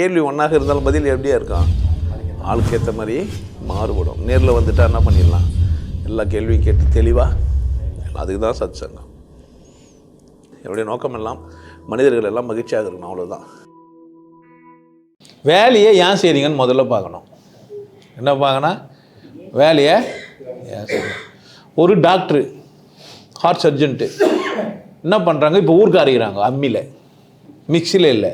கேள்வி ஒன்றாக இருந்தாலும் பதில் எப்படியா இருக்கும்? ஆளுக்கு ஏற்ற மாதிரி மாறுபடும். நேரில் வந்துட்டால் என்ன பண்ணிடலாம்? எல்லா கேள்வியும் கேட்டு தெளிவாக அதுக்கு தான் சத் சங்கம் என்னுடைய நோக்கம் எல்லாம் மனிதர்கள் எல்லாம் மகிழ்ச்சியாக இருக்கணும் அவ்வளோதான் வேலையை ஏன் செய்கிறீங்கன்னு முதல்ல பார்க்கணும். என்ன பார்க்கணும் வேலையை ஏன் செய்யணும் ஒரு டாக்டரு ஹார்ட் சர்ஜன்ட்டு என்ன பண்ணுறாங்க இப்போ ஊருக்கு அறிகிறாங்க அம்மியில். மிக்சியில் இல்லை.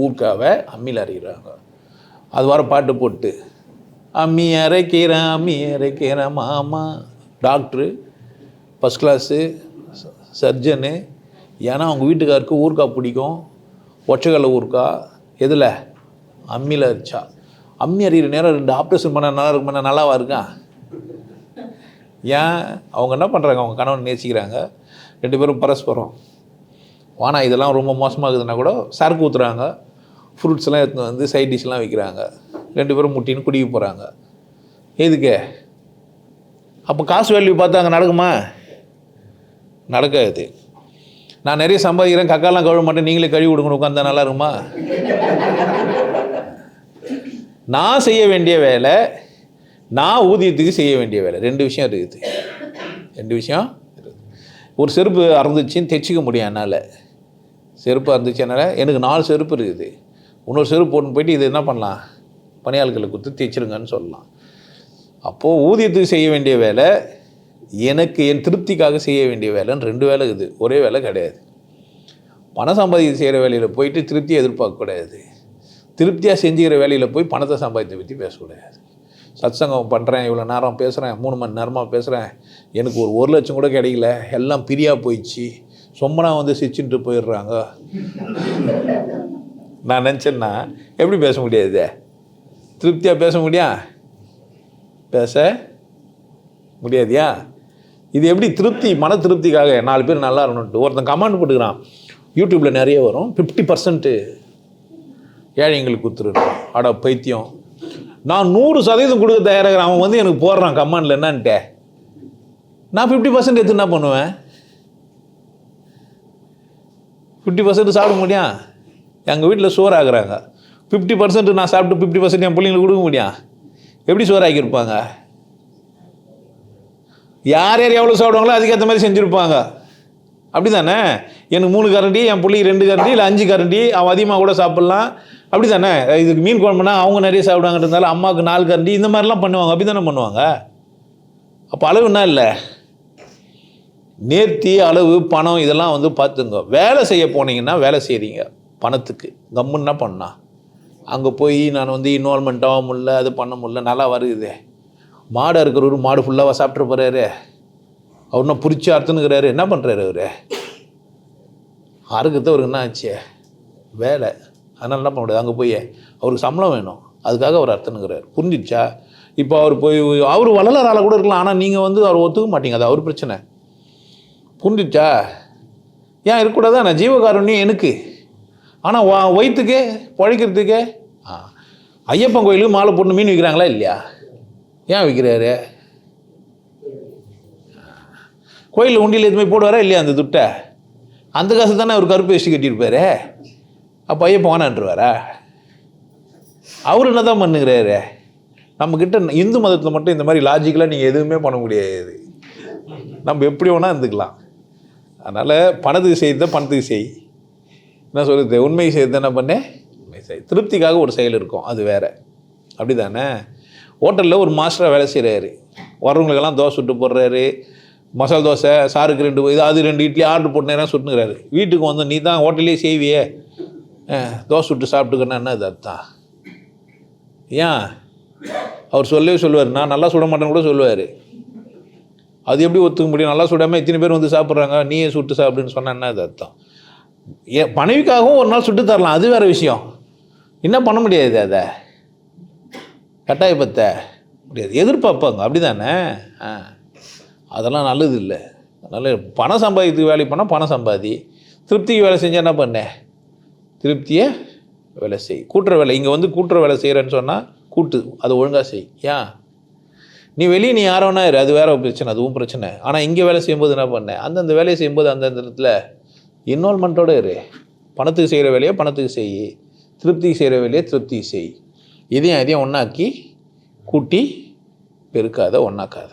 ஊர்க்காவை அம்மியில் அரைக்கிறாங்க அது வர பாட்டு போட்டு அம்மி அரைக்கிறேன் அம்மி அரைக்கிறேன் மாமா. டாக்டரு ஃபஸ்ட் கிளாஸு சர்ஜனு ஏன்னா அவங்க வீட்டுக்காருக்கு ஊர்க்கா பிடிக்கும். ஒற்றைக்கல்ல ஊர்க்கா. எதில்? அம்மியில் அரிச்சா. அம்மி அறிகிற நேரம் ரெண்டு ஆப்ரேஷன் பண்ண நல்லா இருக்குமா? நல்லாவா இருக்கா? ஏன்? அவங்க என்ன பண்ணுறாங்க அவங்க கணவன் நேசிக்கிறாங்க. ரெண்டு பேரும் பரஸ்பரம். வானா இதெல்லாம் ரொம்ப மோசமாக இருக்குதுன்னா கூட சரக்கு ஊற்றுறாங்க ஃப்ரூட்ஸ்லாம் எடுத்துன்னு வந்து சைட் டிஷ்லாம் வைக்கிறாங்க. ரெண்டு பேரும் முட்டின்னு குடிக்க போகிறாங்க எதுக்கு? அப்போ காசு வேல்யூ பார்த்து அங்கே நடக்குமா? நடக்காது. நான் நிறைய சம்பாதிக்கிறேன். கக்காலாம் கழுவ மாட்டேன். நீங்களே கழுவி கொடுக்கணும் உட்காந்தா நல்லா இருக்குமா? நான் செய்ய வேண்டிய வேலை நான் ஊதியத்துக்கு செய்ய வேண்டிய வேலை. ரெண்டு விஷயம் இருக்குது. ரெண்டு விஷயம் இருக்குது. ஒரு செருப்பு அறந்துச்சின்னு தைச்சிக்க முடியும் என்னால். செருப்பு இருந்துச்சு என்னால். எனக்கு நாலு செருப்பு இருக்குது. இன்னொரு செருப்பு போட்டு போயிட்டு இது என்ன பண்ணலாம்? பணியாளர்களுக்கு கொடுத்து தைச்சிருங்கன்னு சொல்லலாம். அப்போது ஊதியத்துக்கு செய்ய வேண்டிய வேலை எனக்கு என் திருப்திக்காக செய்ய வேண்டிய வேலைன்னு ரெண்டு வேலை இருக்குது. ஒரே வேலை கிடையாது. பணம் சம்பாதிக்க செய்கிற வேலையில் போயிட்டு திருப்தியை எதிர்பார்க்கக்கூடாது. திருப்தியாக செஞ்சுக்கிற வேலையில் போய் பணத்தை சம்பாதித்த பற்றி பேசக்கூடாது. சத்சங்கம் பண்ணுறேன் இவ்வளோ நேரம் பேசுகிறேன் மூணு மணி நேரமாக பேசுகிறேன் எனக்கு ஒரு ஒரு லட்சம் கூட கிடைக்கல. எல்லாம் பிரியாக போயிடுச்சு. சொம்மனா வந்து சிரிச்சுட்டு போயிடுறாங்க. நான் நினச்சேன்னா எப்படி பேச முடியாது திருப்தியாக பேச முடியா? பேச முடியாதியா? இது எப்படி திருப்தி மன திருப்திக்காக நாலு பேர் நல்லா இருக்கணும்ட்டு ஒருத்தன் கமெண்ட் போட்டுக்கிறான். யூடியூப்பில் நிறைய வரும். ஃபிஃப்டி பர்சன்ட்டு ஏழைங்களுக்கு குத்துருணும் அட பைத்தியம். நான் நூறு சதவீதம் கொடுக்க தயாராகிறேன். அவன் வந்து எனக்கு போடுறான் கமெண்டில் என்னன்ட்டு. நான் ஃபிஃப்டி பர்சன்ட் எடுத்து என்ன பண்ணுவேன்? ஃபிஃப்டி பர்சன்ட் சாப்பிட முடியும் எங்கள் வீட்டில் சோறு ஆகுறாங்க ஃபிஃப்டி பர்சன்ட் நான் சாப்பிட்டு ஃபிஃப்டி பர்சன்ட் என் பிள்ளைங்களுக்கு கொடுக்க முடியும் எப்படி சோறு ஆக்கியிருப்பாங்க யார் யார் எவ்வளோ சாப்பிடுவாங்களோ அதுக்கேற்ற மாதிரி செஞ்சுருப்பாங்க. அப்படி தானே எனக்கு மூணு கரண்டி என் பிள்ளைக்கு ரெண்டு கரண்டி இல்லை அஞ்சு கரண்டி அவன் அதிகமாக கூட சாப்பிட்லாம். அப்படி தானே இதுக்கு மீன் குழம்புனா அவங்க நிறைய சாப்பிடுவாங்கன்றதால அம்மாவுக்கு நாலு கரண்டி இந்த மாதிரிலாம் பண்ணுவாங்க. அப்படி தானே பண்ணுவாங்க? அப்போ அளவுன்னா இல்லை? நேர்த்தி அளவு பணம் இதெல்லாம் வந்து பார்த்துங்க. வேலை செய்ய போனீங்கன்னா வேலை செய்கிறீங்க பணத்துக்கு. கம்முன்னா பண்ணா? அங்கே போய் நான் வந்து இன்வால்மெண்ட் ஆக முடில அது பண்ண முடில நல்லா வருகுதே மாடு இருக்கிறவரு மாடு ஃபுல்லாக சாப்பிட்டு போகிறாரு அவர் என்ன பிடிச்சி அறுத்துனுங்கிறாரு என்ன பண்ணுறாரு அவர்? அறுக்கிறது அவருக்கு என்ன ஆச்சு? வேலை. அதனால் என்ன பண்ண முடியாது. அங்கே போய் அவருக்கு சம்பளம் வேணும். அதுக்காக அவர் அர்த்தனுங்கிறார் புரிஞ்சிடுச்சா இப்போ அவர் போய் அவர் வள்ளலாரால் கூட இருக்கலாம். ஆனால் நீங்கள் வந்து அவர் ஒத்துக்க மாட்டீங்க. அது அவர் பிரச்சனை. புரிஞ்சிச்சா ஏன் இருக்கக்கூடாதா? நான் ஜீவகாருண்யம் எனக்கு. ஆனால் வா வயிற்றுக்கு பழைக்கிறதுக்கு. ஆ ஐயப்பன் கோயிலுக்கு மாலை போட்டு மீன் விற்கிறாங்களா இல்லையா? ஏன் விற்கிறாரு கோயிலில் உண்டியில் எதுவுமே போடுவாரா இல்லையா அந்த துட்டை? அந்த காசு தானே அவர் கருப்பு வேஷ்டி கட்டியிருப்பாரு. அப்போ ஐயப்பன் வேணான்ட்டுருவாரா அவர் என்ன தான் பண்ணுங்கிறாரு நம்மக்கிட்ட இந்து மதத்தில் மட்டும் இந்த மாதிரி லாஜிக்கலாக நீங்கள் எதுவுமே பண்ண முடியாது. நம்ம எப்படி வேணால் இருந்துக்கலாம். அதனால் பணத்துக்கு தான் பணத்துக்கு செய் என்ன சொல்கிறது உண்மை செய்து என்ன பண்ணேன்? உண்மை செய் திருப்திக்காக ஒரு செயல் இருக்கும். அது வேற. அப்படி தானே ஹோட்டலில் ஒரு மாஸ்டராக வேலை செய்கிறாரு வர்றவங்களுக்கெல்லாம் தோசை சுட்டு போடுறாரு. மசால் தோசை சாருக்கு ரெண்டு இது அது ரெண்டு இட்லி ஆர்டர் போட்டு நேரம் சுட்டுங்கிறாரு வீட்டுக்கு வந்து நீ தான் ஹோட்டல்லே செய்வியே. தோசை சுட்டு சாப்பிட்டுக்கன்னா என்ன இது ஏன்? அவர் சொல்லவே சொல்லுவார். நான் நல்லா சுட மாட்டேன்னு கூட சொல்லுவார். அது எப்படி ஒத்துக்க முடியும்? நல்லா சுடாமல் இத்தனை பேர் வந்து சாப்பிட்றாங்க நீயே சுட்டு சாப்பிடுன்னு சொன்னா என்ன அது அர்த்தம்? ஏன் மனைவிக்காகவும் ஒரு நாள் சுட்டு தரலாம் அது வேறு விஷயம். என்ன பண்ண முடியாது அதை? கட்டாயப்பத்த முடியாது. எதிர்பார்ப்பாங்க அப்படி தானே ஆ. அதெல்லாம் நல்லது இல்லை. அதனால் பணம் சம்பாதிக்கிறதுக்கு வேலை பண்ணால் பணம் சம்பாதி. திருப்திக்கு வேலை செஞ்சால் என்ன பண்ண? திருப்தியை வேலை செய். கூட்டுற வேலை இங்கே வந்து கூட்டுற வேலை செய்கிறேன்னு சொன்னால் கூட்டு அதை ஒழுங்காக செய். ஏன்? நீ வெளியே நீ யாரோனா இரு அது வேற பிரச்சனை அதுவும் பிரச்சனை. ஆனால் இங்கே வேலை செய்யும்போது என்ன பண்ண? அந்தந்த வேலையை செய்யும்போது அந்தந்த இடத்துல இன்வால்மெண்ட்டோடு இரு. பணத்துக்கு செய்கிற வேலையை பணத்துக்கு செய். திருப்தி செய்கிற வேலையை திருப்தி செய். இதையும் அதையும் ஒன்றாக்கி கூட்டி பெருக்காத ஒன்றாக்காத